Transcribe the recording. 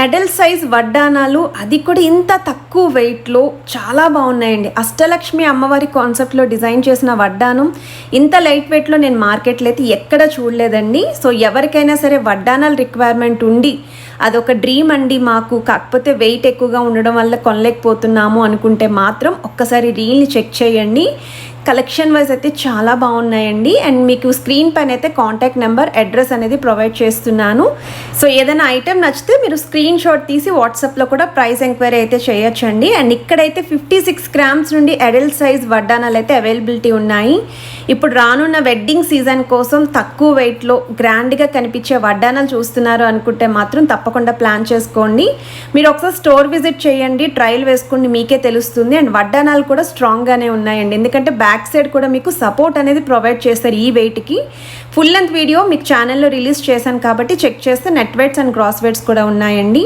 Adult size వడ్డానాలు అది కూడా ఇంత తక్కువ వెయిట్లో చాలా బాగున్నాయండి. అష్టలక్ష్మి అమ్మవారి కాన్సెప్ట్లో డిజైన్ చేసిన వడ్డానం ఇంత లైట్ వెయిట్లో నేను మార్కెట్లో అయితే ఎక్కడ చూడలేదండి. సో ఎవరికైనా సరే వడ్డానాలు రిక్వైర్మెంట్ ఉండి అదొక డ్రీమ్ అండి మాకు. కాకపోతే వెయిట్ ఎక్కువగా ఉండడం వల్ల కొనలేకపోతున్నాము అనుకుంటే మాత్రం ఒక్కసారి రీల్ని చెక్ చేయండి. కలెక్షన్ వైజ్ అయితే చాలా బాగున్నాయండి. అండ్ మీకు స్క్రీన్ పైన అయితే కాంటాక్ట్ నెంబర్ అడ్రస్ అనేది ప్రొవైడ్ చేస్తున్నాను. సో ఏదైనా ఐటెం నచ్చితే మీరు స్క్రీన్ షాట్ తీసి వాట్సాప్లో కూడా ప్రైస్ ఎంక్వైరీ అయితే చేయొచ్చండి. అండ్ ఇక్కడైతే ఫిఫ్టీ సిక్స్ గ్రామ్స్ నుండి అడల్ట్ సైజ్ వడ్డానాలు అయితే అవైలబిలిటీ ఉన్నాయి. ఇప్పుడు రానున్న వెడ్డింగ్ సీజన్ కోసం తక్కువ వెయిట్లో గ్రాండ్గా కనిపించే వడ్డానాలు చూస్తున్నారు అనుకుంటే మాత్రం తప్పకుండా ప్లాన్ చేసుకోండి. మీరు ఒకసారి స్టోర్ విజిట్ చేయండి ట్రయల్ వేసుకోండి మీకే తెలుస్తుంది. అండ్ వడ్డానాలు కూడా స్ట్రాంగ్గానే ఉన్నాయండి. ఎందుకంటే బ్యాక్ సైడ్ కూడా మీకు సపోర్ట్ అనేది ప్రొవైడ్ చేస్తారు ఈ వెయిట్కి ఫుల్ లెంత్ వీడియో మీకు ఛానల్లో రిలీజ్ చేశాను కాబట్టి చెక్ చేస్తే net weights and gross weights కూడా ఉన్నాయండి.